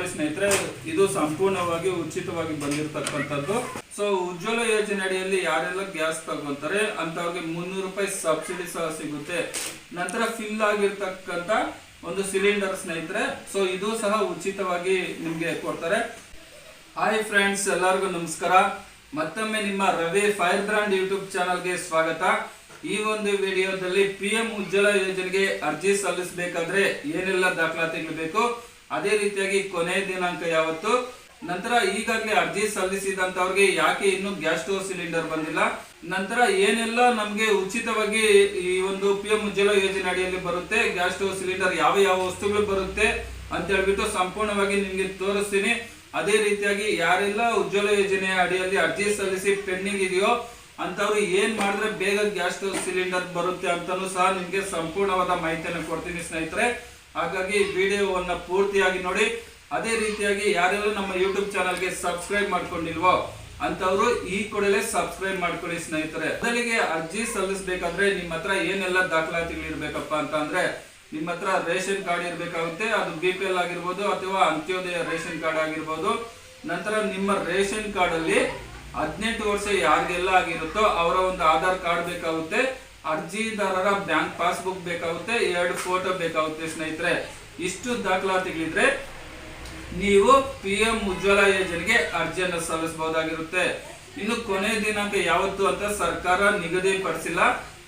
ನೋಡಿ ಸ್ನೇಹಿತರೆ, ಇದು ಸಂಪೂರ್ಣವಾಗಿ ಉಚಿತವಾಗಿ ಬಂದಿರತಕ್ಕಂಥದ್ದು. ಸೊ ಉಜ್ವಲ ಯೋಜನೆ ಅಡಿಯಲ್ಲಿ ಯಾರೆಲ್ಲ ಗ್ಯಾಸ್ ತಗೊಂತಾರೆ, ಅಂತವ್ರಿಗೆ ಮುನ್ನೂರು ರೂಪಾಯಿ ಸಬ್ಸಿಡಿ ಸಹ ಸಿಗುತ್ತೆ. ನಂತರ ಫಿಲ್ ಆಗಿರ್ತಕ್ಕಂಥ ಒಂದು ಸಿಲಿಂಡರ್ ಸ್ನೇಹಿತರೆ ಸೊ ಇದು ಸಹ ಉಚಿತವಾಗಿ ನಿಮ್ಗೆ ಕೊಡ್ತಾರೆ. ಹಾಯ್ ಫ್ರೆಂಡ್ಸ್ ಎಲ್ಲರಿಗೂ ನಮಸ್ಕಾರ. ಮತ್ತೊಮ್ಮೆ ನಿಮ್ಮ ರವಿ ಫೈರ್ ಬ್ರಾಂಡ್ ಯೂಟ್ಯೂಬ್ ಚಾನಲ್ಗೆ ಸ್ವಾಗತ. ಈ ಒಂದು ವಿಡಿಯೋದಲ್ಲಿ ಪಿ ಎಂ ಉಜ್ವಲ ಯೋಜನೆಗೆ ಅರ್ಜಿ ಸಲ್ಲಿಸಬೇಕಾದ್ರೆ ಏನೆಲ್ಲ ದಾಖಲಾತಿಗಳು ಬೇಕು? ಅದೇ ರೀತಿಯಾಗಿ ಕೊನೆ ದಿನಾಂಕ ಯಾವತ್ತು? ನಂತರ ಈಗಾಗಲೇ ಅರ್ಜಿ ಸಲ್ಲಿಸಿದಂತವ್ರಿಗೆ ಯಾಕೆ ಇನ್ನು ಗ್ಯಾಸ್ ಸ್ಟೋವ್ ಸಿಲಿಂಡರ್ ಬಂದಿಲ್ಲ? ನಂತರ ಏನೆಲ್ಲ ನಮ್ಗೆ ಉಚಿತವಾಗಿ ಈ ಒಂದು ಪಿ ಎಂ ಉಜ್ವಲ ಯೋಜನೆ ಅಡಿಯಲ್ಲಿ ಬರುತ್ತೆ? ಗ್ಯಾಸ್ ಸ್ಟೋವ್ ಸಿಲಿಂಡರ್ ಯಾವ ಯಾವ ವಸ್ತುಗಳು ಬರುತ್ತೆ ಅಂತ ಹೇಳ್ಬಿಟ್ಟು ಸಂಪೂರ್ಣವಾಗಿ ನಿಮ್ಗೆ ತೋರಿಸ್ತೀನಿ. ಅದೇ ರೀತಿಯಾಗಿ ಯಾರೆಲ್ಲ ಉಜ್ವಲ ಯೋಜನೆ ಅಡಿಯಲ್ಲಿ ಅರ್ಜಿ ಸಲ್ಲಿಸಿ ಪೆಂಡಿಂಗ್ ಇದೆಯೋ ಅಂತವ್ರು ಏನ್ ಮಾಡಿದ್ರೆ ಬೇಗ ಗ್ಯಾಸ್ ಸ್ಟೋವ್ ಸಿಲಿಂಡರ್ ಬರುತ್ತೆ ಅಂತಲೂ ಸಹ ನಿಮ್ಗೆ ಸಂಪೂರ್ಣವಾದ ಮಾಹಿತಿಯನ್ನು ಕೊಡ್ತೀನಿ ಸ್ನೇಹಿತರೆ. ಹಾಗಾಗಿ ವಿಡಿಯೋವನ್ನು ಪೂರ್ತಿಯಾಗಿ ನೋಡಿ. ಅದೇ ರೀತಿಯಾಗಿ ಯಾರ್ಯಾರು ನಮ್ಮ ಯೂಟ್ಯೂಬ್ ಚಾನಲ್ಗೆ ಸಬ್ಸ್ಕ್ರೈಬ್ ಮಾಡ್ಕೊಂಡಿಲ್ವೋ ಅಂತವರು ಈ ಕೂಡಲೇ ಸಬ್ಸ್ಕ್ರೈಬ್ ಮಾಡ್ಕೊಳ್ಳಿ ಸ್ನೇಹಿತರೆ. ಮೊದಲಿಗೆ ಅರ್ಜಿ ಸಲ್ಲಿಸಬೇಕಾದ್ರೆ ನಿಮ್ಮ ಹತ್ರ ಏನೆಲ್ಲ ದಾಖಲಾತಿಗಳಿರ್ಬೇಕಪ್ಪ ಅಂತ ಅಂದ್ರೆ ನಿಮ್ಮ ಹತ್ರ ರೇಷನ್ ಕಾರ್ಡ್ ಇರಬೇಕಾಗುತ್ತೆ, ಅದು ಬಿ ಪಿ ಎಲ್ ಆಗಿರ್ಬೋದು ಅಥವಾ ಅಂತ್ಯೋದಯ ರೇಷನ್ ಕಾರ್ಡ್ ಆಗಿರ್ಬೋದು. ನಂತರ ನಿಮ್ಮ ರೇಷನ್ ಕಾರ್ಡ್ ಅಲ್ಲಿ ಹದಿನೆಂಟು ವರ್ಷ ಯಾರಿಗೆಲ್ಲ ಆಗಿರುತ್ತೋ ಅವರ ಒಂದು ಆಧಾರ್ ಕಾರ್ಡ್ ಬೇಕಾಗುತ್ತೆ. ಅರ್ಜಿದಾರರ ಬ್ಯಾಂಕ್ ಪಾಸ್ಬುಕ್ ಬೇಕಾಗುತ್ತೆ, ಎರಡು ಫೋಟೋ ಬೇಕಾಗುತ್ತೆ ಸ್ನೇಹಿತರೆ. ಇಷ್ಟು ದಾಖಲಾತಿಗಳಿದ್ರೆ ನೀವು ಪಿ ಎಂ ಉಜ್ವಲ ಯೋಜನೆಗೆ ಅರ್ಜಿಯನ್ನು ಸಲ್ಲಿಸಬಹುದಾಗಿರುತ್ತೆ. ಇನ್ನು ಕೊನೆ ದಿನಾಂಕ ಯಾವತ್ತು ಅಂತ ಸರ್ಕಾರ ನಿಗದಿಪಡಿಸಿಲ್ಲ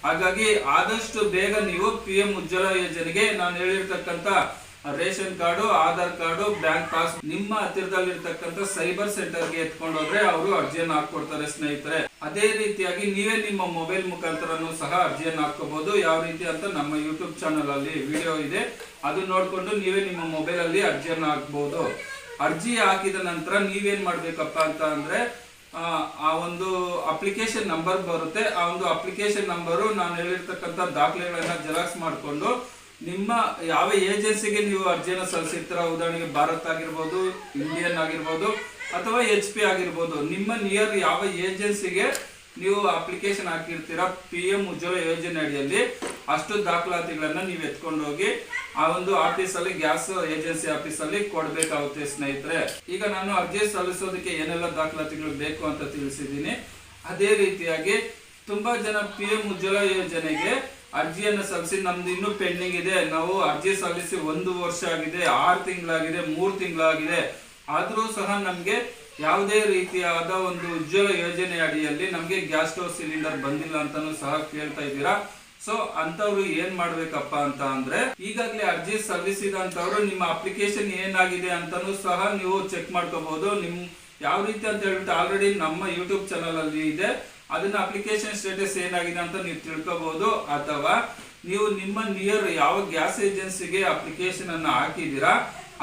ಹಾಗಾಗಿ ಆದಷ್ಟು ಬೇಗ ನೀವು ಪಿ ಎಂ ಉಜ್ವಲ ಯೋಜನೆಗೆ ನಾನು ಹೇಳಿರ್ತಕ್ಕಂತ ration card, Aadhaar card, bank pass. ನಿಮ್ಮ ಹತ್ತಿರದಲ್ಲಿರ್ತಕ್ಕಂಥ ಸೈಬರ್ ಸೆಂಟರ್ಗೆ ಹೋದ್ರೆ ಅವರು ಅರ್ಜಿಯನ್ನು ಹಾಕೊಡ್ತಾರೆ ಸ್ನೇಹಿತರೆ. ಅದೇ ರೀತಿಯಾಗಿ ನೀವೇ ನಿಮ್ಮ ಮೊಬೈಲ್ ಮುಖಾಂತರನು ಸಹ ಅರ್ಜಿಯನ್ನು ಹಾಕೋಬಹುದು ಯಾವ ರೀತಿ ಅಂತ ನಮ್ಮ ಯೂಟ್ಯೂಬ್ ಚಾನಲ್ ಅಲ್ಲಿ ವಿಡಿಯೋ ಇದೆ. ಅದು ನೋಡ್ಕೊಂಡು ನೀವೇ ನಿಮ್ಮ ಮೊಬೈಲ್ ಅಲ್ಲಿ ಅರ್ಜಿಯನ್ನು ಹಾಕಬಹುದು ಅರ್ಜಿ ಹಾಕಿದ ನಂತರ ನೀವೇನ್ ಮಾಡ್ಬೇಕಪ್ಪ ಅಂತ ಅಂದ್ರೆ ಆ ಒಂದು ಅಪ್ಲಿಕೇಶನ್ ನಂಬರ್ ಬರುತ್ತೆ. ಆ ಒಂದು ಅಪ್ಲಿಕೇಶನ್ ನಂಬರು ನಾನು ಹೇಳಿರ್ತಕ್ಕಂಥ ದಾಖಲೆಗಳನ್ನ ಜೆರಾಕ್ಸ್ ಮಾಡಿಕೊಂಡು ನಿಮ್ಮ ಯಾವ ಏಜೆನ್ಸಿಗೆ ನೀವು ಅರ್ಜಿಯನ್ನು ಸಲ್ಲಿಸಿರ್ತೀರ? ಉದಾಹರಣೆಗೆ ಭಾರತ್ ಆಗಿರ್ಬೋದು, ಇಂಡಿಯನ್ ಆಗಿರ್ಬೋದು, ಅಥವಾ ಎಚ್ ಪಿ ಆಗಿರ್ಬೋದು, ನಿಮ್ಮ ನಿಯರ್ ಯಾವ ಏಜೆನ್ಸಿಗೆ ನೀವು ಅಪ್ಲಿಕೇಶನ್ ಹಾಕಿರ್ತೀರಾ? ಪಿ ಎಂ ಉಜ್ವಲ ಯೋಜನೆ ಅಡಿಯಲ್ಲಿ ಅಷ್ಟು ದಾಖಲಾತಿಗಳನ್ನ ನೀವು ಎತ್ಕೊಂಡು ಹೋಗಿ ಆ ಒಂದು ಆಫೀಸ್ ಅಲ್ಲಿ ಗ್ಯಾಸ್ ಏಜೆನ್ಸಿ ಆಫೀಸ್ ಅಲ್ಲಿ ಕೊಡ್ಬೇಕಾಗುತ್ತೆ ಸ್ನೇಹಿತರೆ. ಈಗ ನಾನು ಅರ್ಜಿ ಸಲ್ಲಿಸೋದಕ್ಕೆ ಏನೆಲ್ಲ ದಾಖಲಾತಿಗಳು ಬೇಕು ಅಂತ ತಿಳಿಸಿದ್ದೀನಿ. ಅದೇ ರೀತಿಯಾಗಿ ತುಂಬಾ ಜನ ಪಿ ಎಂ ಉಜ್ವಲ ಯೋಜನೆಗೆ ಅರ್ಜಿಯನ್ನು ಸಲ್ಲಿಸಿ, ನಮ್ದು ಇನ್ನೂ ಪೆಂಡಿಂಗ್ ಇದೆ. ನಾವು ಅರ್ಜಿ ಸಲ್ಲಿಸಿ ಒಂದು ವರ್ಷ ಆಗಿದೆ, ಆರು ತಿಂಗಳಾಗಿದೆ, ಮೂರು ತಿಂಗಳಾಗಿದೆ. ಆದರೂ ಸಹ ನಮಗೆ ಯಾವುದೇ ರೀತಿಯಾದ ಒಂದು ಉಜ್ವಲ ಯೋಜನೆ ಅಡಿಯಲ್ಲಿ ನಮಗೆ ಗ್ಯಾಸ್ ಸ್ಟವ್ ಸಿಲಿಂಡರ್ ಬಂದಿಲ್ಲ ಅಂತಾನು ಸಹ ಕೇಳ್ತಾ ಇದ್ದೀರಾ? ಸೊ ಅಂತವ್ರು ಏನ್ ಮಾಡ್ಬೇಕಪ್ಪ ಅಂತ ಅಂದ್ರೆ, ಈಗಾಗಲೇ ಅರ್ಜಿ ಸಲ್ಲಿಸಿದಂತವ್ರು ನಿಮ್ಮ ಅಪ್ಲಿಕೇಶನ್ ಏನಾಗಿದೆ ಅಂತಾನು ಸಹ ನೀವು ಚೆಕ್ ಮಾಡ್ಕೋಬಹುದು ನಿಮ್, ಯಾವ ರೀತಿ ಅಂತ ಹೇಳ್ಬಿಟ್ಟು ಆಲ್ರೆಡಿ ನಮ್ಮ ಯೂಟ್ಯೂಬ್ ಚಾನಲ್ ಅಲ್ಲಿ ಇದೆ. ಅದನ್ನ ಅಪ್ಲಿಕೇಶನ್ ಸ್ಟೇಟಸ್ ಏನಾಗಿದೆ ಅಂತ ನೀವು ತಿಳ್ಕೋಬಹುದು ಅಥವಾ ನೀವು ನಿಮ್ಮ ನಿಯರ್ ಯಾವ ಗ್ಯಾಸ್ ಏಜೆನ್ಸಿಗೆ ಅಪ್ಲಿಕೇಶನ್ ಅನ್ನ ಹಾಕಿದ್ದೀರಾ,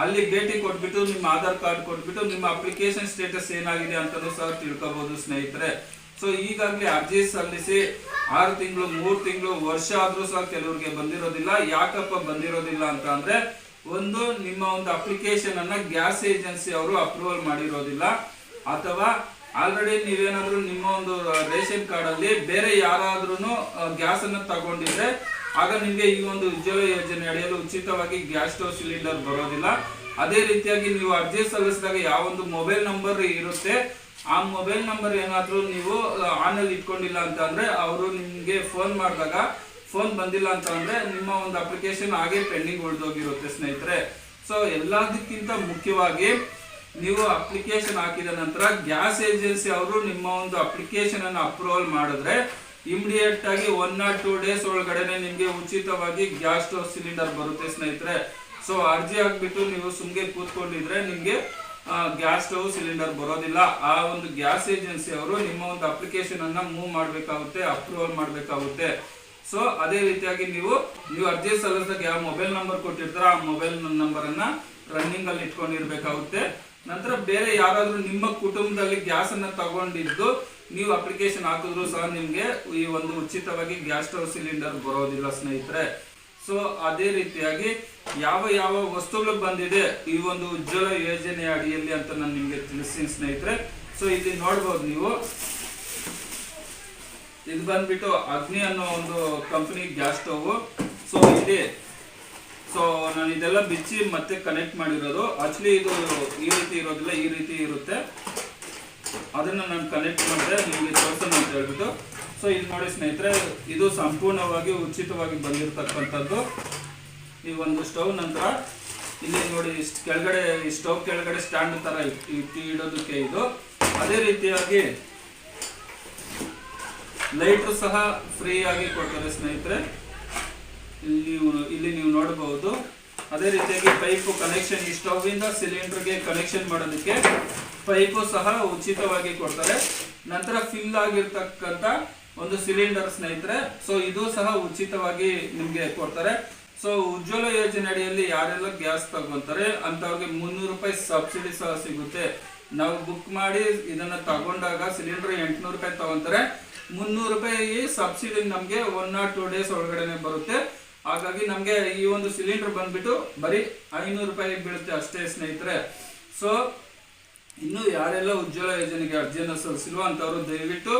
ಅಲ್ಲಿ ಭೇಟಿ ಕೊಟ್ಬಿಟ್ಟು, ನಿಮ್ಮ ಆಧಾರ್ ಕಾರ್ಡ್ ಕೊಟ್ಬಿಟ್ಟು, ನಿಮ್ಮ ಅಪ್ಲಿಕೇಶನ್ ಸ್ಟೇಟಸ್ ಏನಾಗಿದೆ ಅಂತಲೂ ಸಹ ತಿಳ್ಕೋಬಹುದು ಸ್ನೇಹಿತರೆ. ಸೊ ಈಗಾಗಲೇ ಅರ್ಜಿ ಸಲ್ಲಿಸಿ, ಆರು ತಿಂಗಳು, ಮೂರು ತಿಂಗಳು, ವರ್ಷ ಆದ್ರೂ ಸಹ ಕೆಲವರಿಗೆ ಬಂದಿರೋದಿಲ್ಲ. ಯಾಕಪ್ಪ ಬಂದಿರೋದಿಲ್ಲ ಅಂತ ಅಂದ್ರೆ, ಒಂದು, ನಿಮ್ಮ ಒಂದು ಅಪ್ಲಿಕೇಶನ್ ಅನ್ನ ಗ್ಯಾಸ್ ಏಜೆನ್ಸಿ ಅವರು ಅಪ್ರೂವಲ್ ಮಾಡಿರೋದಿಲ್ಲ, ಅಥವಾ ಆಲ್ರೆಡಿ ನೀವೇನಾದ್ರೂ ನಿಮ್ಮ ಒಂದು ರೇಷನ್ ಕಾರ್ಡ್ ಅಲ್ಲಿ ಬೇರೆ ಯಾರಾದ್ರೂ ಗ್ಯಾಸ್ ಅನ್ನ ತಗೊಂಡಿದ್ರೆ, ಆಗ ನಿಮ್ಗೆ ಈ ಒಂದು ಉಜ್ವಲ ಯೋಜನೆ ಅಡಿಯಲ್ಲಿ ಉಚಿತವಾಗಿ ಗ್ಯಾಸ್ ಸ್ಟೋವ್ ಸಿಲಿಂಡರ್ ಬರೋದಿಲ್ಲ. ಅದೇ ರೀತಿಯಾಗಿ ನೀವು ಅರ್ಜಿ ಸಲ್ಲಿಸಿದಾಗ ಯಾವ ಒಂದು ಮೊಬೈಲ್ ನಂಬರ್ ಇರುತ್ತೆ, ಆ ಮೊಬೈಲ್ ನಂಬರ್ ಏನಾದರೂ ನೀವು ಆನ್ ಅಲ್ಲಿ ಇಟ್ಕೊಂಡಿಲ್ಲ ಅಂತ ಅಂದ್ರೆ ಅವರು ನಿಮ್ಗೆ ಫೋನ್ ಮಾಡಿದಾಗ, ಫೋನ್ ಬಂದಿಲ್ಲ ಅಂತ ಅಂದ್ರೆ ನಿಮ್ಮ ಒಂದು ಅಪ್ಲಿಕೇಶನ್ ಹಾಗೆ ಪೆಂಡಿಂಗ್ ಉಳಿದೋಗಿರುತ್ತೆ ಸ್ನೇಹಿತರೆ. ಸೊ, ಎಲ್ಲದಕ್ಕಿಂತ ಮುಖ್ಯವಾಗಿ ನೀವು ಅಪ್ಲಿಕೇಶನ್ ಹಾಕಿದ ನಂತರ ಗ್ಯಾಸ್ ಏಜೆನ್ಸಿ ಅವರು ನಿಮ್ಮ ಒಂದು ಅಪ್ಲಿಕೇಶನ್ ಅನ್ನು ಅಪ್ರೂವಲ್ ಮಾಡಿದ್ರೆ ಇಮಿಡಿಯೇಟ್ ಆಗಿ ಒನ್ ಆರ್ ಟೂ ಡೇಸ್ ಒಳಗಡೆನೆ ನಿಮಗೆ ಉಚಿತವಾಗಿ ಗ್ಯಾಸ್ ಸ್ಟವ್ ಸಿಲಿಂಡರ್ ಬರುತ್ತೆ ಸ್ನೇಹಿತರೆ. ಸೊ ಅರ್ಜಿ ಹಾಕ್ಬಿಟ್ಟು ನೀವು ಸುಮ್ಗೆ ಕೂತ್ಕೊಂಡಿದ್ರೆ ನಿಮಗೆ ಗ್ಯಾಸ್ ಸ್ಟವ್ ಸಿಲಿಂಡರ್ ಬರೋದಿಲ್ಲ. ಆ ಒಂದು ಗ್ಯಾಸ್ ಏಜೆನ್ಸಿ ಅವರು ನಿಮ್ಮ ಒಂದು ಅಪ್ಲಿಕೇಶನ್ ಅನ್ನ ಮೂವ್ ಮಾಡಬೇಕಾಗುತ್ತೆ ಅಪ್ರೂವಲ್ ಮಾಡಬೇಕಾಗುತ್ತೆ. ಸೊ ಅದೇ ರೀತಿಯಾಗಿ ನೀವು ನೀವು ಅರ್ಜಿ ಸಲ್ಲಿಸಿದಾಗ ಯಾವ ಮೊಬೈಲ್ ನಂಬರ್ ಕೊಟ್ಟಿರ್ತಾರೋ ಆ ಮೊಬೈಲ್ ನಂಬರ್ ಅನ್ನ ರನ್ನಿಂಗ್ ಅಲ್ಲಿ ಇಟ್ಕೊಂಡಿರ್ಬೇಕಾಗುತ್ತೆ. ನಂತರ ಬೇರೆ ಯಾರಾದರೂ ನಿಮ್ಮ ಕುಟುಂಬದಲ್ಲಿ ಗ್ಯಾಸ್ ಅನ್ನ ತಗೊಂಡಿದ್ದು ನೀವು ಅಪ್ಲಿಕೇಶನ್ ಹಾಕಿದ್ರು ಸಹ ನಿಮಗೆ ಈ ಒಂದು ಉಚಿತವಾಗಿ ಗ್ಯಾಸ್ ಸ್ಟವ್ ಸಿಲಿಂಡರ್ ಬರೋದಿಲ್ಲ ಸ್ನೇಹಿತರೆ. ಸೊ ಅದೇ ರೀತಿಯಾಗಿ ಯಾವ ಯಾವ ವಸ್ತುಗಳು ಬಂದಿದೆ ಈ ಒಂದು ಉಜ್ವಲ ಯೋಜನೆ ಅಡಿಯಲ್ಲಿ ಅಂತ ನಾನು ನಿಮಗೆ ತಿಳಿಸ್ತೀನಿ ಸ್ನೇಹಿತರೆ. ಸೊ ಇಲ್ಲಿ ನೋಡ್ಬೋದು ನೀವು. ಇದು ಬಂದ್ಬಿಟ್ಟು ಅಗ್ನಿ ಅನ್ನೋ ಒಂದು ಕಂಪನಿ ಗ್ಯಾಸ್ ಸ್ಟವ್. ಸೊ ಇಲ್ಲಿ ಸೊ ನಾನು ಇದೆಲ್ಲ ಬಿಚ್ಚಿ ಮತ್ತೆ ಕನೆಕ್ಟ್ ಮಾಡಿರೋದು. ಆಕ್ಚುಲಿ ಇದು ಈ ರೀತಿ ಇರೋದಿಲ್ಲ, ಈ ರೀತಿ ಇರುತ್ತೆ. ಅದನ್ನ ನಾನು ಕನೆಕ್ಟ್ ಮಾಡಿದೆ, ನಿಮಗೆ ತೋರಿಸೋಣ ಅಂತ ಹೇಳ್ಬಿಟ್ಟು. ಸೊ ಇಲ್ಲಿ ನೋಡಿ ಸ್ನೇಹಿತರೆ, ಇದು ಸಂಪೂರ್ಣವಾಗಿ ಉಚಿತವಾಗಿ ಬಂದಿರತಕ್ಕಂಥದ್ದು. ಈ ಒಂದು ಸ್ಟವ್ ನಂತರ, ಇಲ್ಲಿ ನೋಡಿ, ಇಷ್ಟು ಕೆಳಗಡೆ, ಈ ಸ್ಟವ್ ಕೆಳಗಡೆ ಸ್ಟ್ಯಾಂಡ್ ಥರ ಇಟ್- ಇಟ್ಟು ಇಡೋದಕ್ಕೆ ಇದು. ಅದೇ ರೀತಿಯಾಗಿ ಲೈಟ್ರು ಸಹ ಫ್ರೀಯಾಗಿ ಕೊಡ್ತಾರೆ ಸ್ನೇಹಿತರೆ. ನೀವು ಇಲ್ಲಿ ನೀವು ನೋಡಬಹುದು. ಅದೇ ರೀತಿಯಾಗಿ ಪೈಪು ಕನೆಕ್ಷನ್ ಈ ಸ್ಟವ್ ಇಂದ ಸಿಲಿಂಡರ್ಗೆ ಕನೆಕ್ಷನ್ ಮಾಡೋದಕ್ಕೆ ಪೈಪು ಸಹ ಉಚಿತವಾಗಿ ಕೊಡ್ತಾರೆ. ನಂತರ ಫಿಲ್ ಆಗಿರ್ತಕ್ಕಂಥ ಒಂದು ಸಿಲಿಂಡರ್ ಸ್ನೇಹಿತರೆ ಸೊ ಇದು ಸಹ ಉಚಿತವಾಗಿ ನಿಮಗೆ ಕೊಡ್ತಾರೆ. ಸೊ ಉಜ್ವಲ ಯೋಜನೆ ಅಡಿಯಲ್ಲಿ ಯಾರೆಲ್ಲ ಗ್ಯಾಸ್ ತಗೊಂತಾರೆ, ಅಂತವ್ರಿಗೆ ಮುನ್ನೂರು ರೂಪಾಯಿ ಸಬ್ಸಿಡಿ ಸಹ ಸಿಗುತ್ತೆ. ನಾವು ಬುಕ್ ಮಾಡಿ ಇದನ್ನ ತಗೊಂಡಾಗ ಸಿಲಿಂಡರ್ ಎಂಟುನೂರು ರೂಪಾಯಿ ತಗೊಂತಾರೆ. ಮುನ್ನೂರು ರೂಪಾಯಿ ಸಬ್ಸಿಡಿ ನಮಗೆ ಒನ್ ಆರ್ ಟೂ ಡೇಸ್ ಒಳಗಡೆನೆ ಬರುತ್ತೆ. ಹಾಗಾಗಿ ನಮಗೆ ಈ ಒಂದು ಸಿಲಿಂಡರ್ ಬಂದ್ಬಿಟ್ಟು ಬರೀ ಐನೂರು ರೂಪಾಯಿ ಬೀಳುತ್ತೆ ಅಷ್ಟೇ ಸ್ನೇಹಿತರೆ. ಸೊ ಇನ್ನು ಯಾರೆಲ್ಲ ಉಜ್ವಲ ಯೋಜನೆಗೆ ಅರ್ಜಿಯನ್ನು ಸಲ್ಲಿಸಿಲ್ವ ಅಂತವರು ದಯವಿಟ್ಟು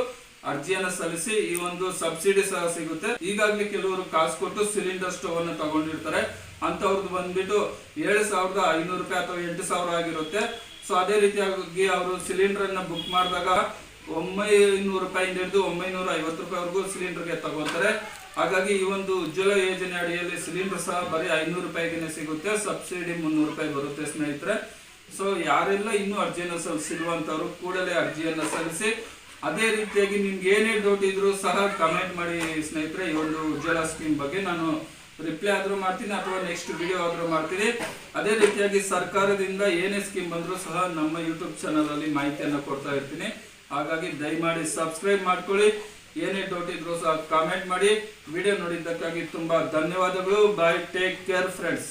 ಅರ್ಜಿಯನ್ನು ಸಲ್ಲಿಸಿ ಈ ಒಂದು ಸಬ್ಸಿಡಿ ಸಹ ಸಿಗುತ್ತೆ. ಈಗಾಗಲೇ ಕೆಲವರು ಕಾಸು ಕೊಟ್ಟು ಸಿಲಿಂಡರ್ ಸ್ಟವ್ ಅನ್ನು ತಗೊಂಡಿರ್ತಾರೆ. ಅಂತವ್ರದ್ದು ಬಂದ್ಬಿಟ್ಟು ಏಳು ಸಾವಿರದ ಐನೂರು ರೂಪಾಯಿ ಅಥವಾ ಎಂಟು ಸಾವಿರ ಆಗಿರುತ್ತೆ. ಸೊ ಅದೇ ರೀತಿಯಾಗಿ ಅವರು ಸಿಲಿಂಡರ್ ಅನ್ನ ಬುಕ್ ಮಾಡಿದಾಗ ಒಂಬೈನೂರು ರೂಪಾಯಿಂದ ಹಿಡಿದು ಒಂಬೈನೂರ ಐವತ್ತು ರೂಪಾಯಿವರೆಗೂ ಸಿಲಿಂಡರ್ಗೆ ತಗೋತಾರೆ ಹಾಗಾಗಿ ಈ ಒಂದು ಉಜ್ವಲ ಯೋಜನೆ ಅಡಿಯಲ್ಲಿ ಸಿಲಿಂಡರ್ ಸಹ ಬರೀ ಐನೂರು ರೂಪಾಯಿಗೆ ಸಿಗುತ್ತೆ, ಸಬ್ಸಿಡಿ ಮುನ್ನೂರು ರೂಪಾಯಿ ಬರುತ್ತೆ ಸ್ನೇಹಿತರೆ. ಸೊ ಯಾರೆಲ್ಲ ಇನ್ನೂ ಅರ್ಜಿಯನ್ನು ಸಲ್ಲಿಸಿರುವಂತವ್ರು ಕೂಡಲೇ ಅರ್ಜಿಯನ್ನು ಸಲ್ಲಿಸಿ, ಅದೇ ರೀತಿಯಾಗಿ ನಿಮ್ಗೆ ಏನೇ ಡೌಟ್ ಇದ್ರೂ ಸಹ ಕಮೆಂಟ್ ಮಾಡಿ ಸ್ನೇಹಿತರೆ, ಈ ಒಂದು ಉಜ್ವಲ ಸ್ಕೀಮ್ ಬಗ್ಗೆ ನಾನು ರಿಪ್ಲೈ ಆದ್ರೂ ಮಾಡ್ತೀನಿ ಅಥವಾ ನೆಕ್ಸ್ಟ್ ವಿಡಿಯೋ ಆದ್ರೂ ಮಾಡ್ತೀನಿ. ಅದೇ ರೀತಿಯಾಗಿ ಸರ್ಕಾರದಿಂದ ಏನೇ ಸ್ಕೀಮ್ ಬಂದರೂ ಸಹ ನಮ್ಮ ಯೂಟ್ಯೂಬ್ ಚಾನಲಲ್ಲಿ ಮಾಹಿತಿಯನ್ನು ಕೊಡ್ತಾ ಇರ್ತೀನಿ. ಹಾಗಾಗಿ ದಯಮಾಡಿ ಸಬ್ಸ್ಕ್ರೈಬ್ ಮಾಡ್ಕೊಳ್ಳಿ. ಏನೇ ಡೌಟ್ ಇದ್ರು ಸಹ ಕಾಮೆಂಟ್ ಮಾಡಿ. ವಿಡಿಯೋ ನೋಡಿದ್ದಕ್ಕಾಗಿ ತುಂಬಾ ಧನ್ಯವಾದಗಳು. Bye take care friends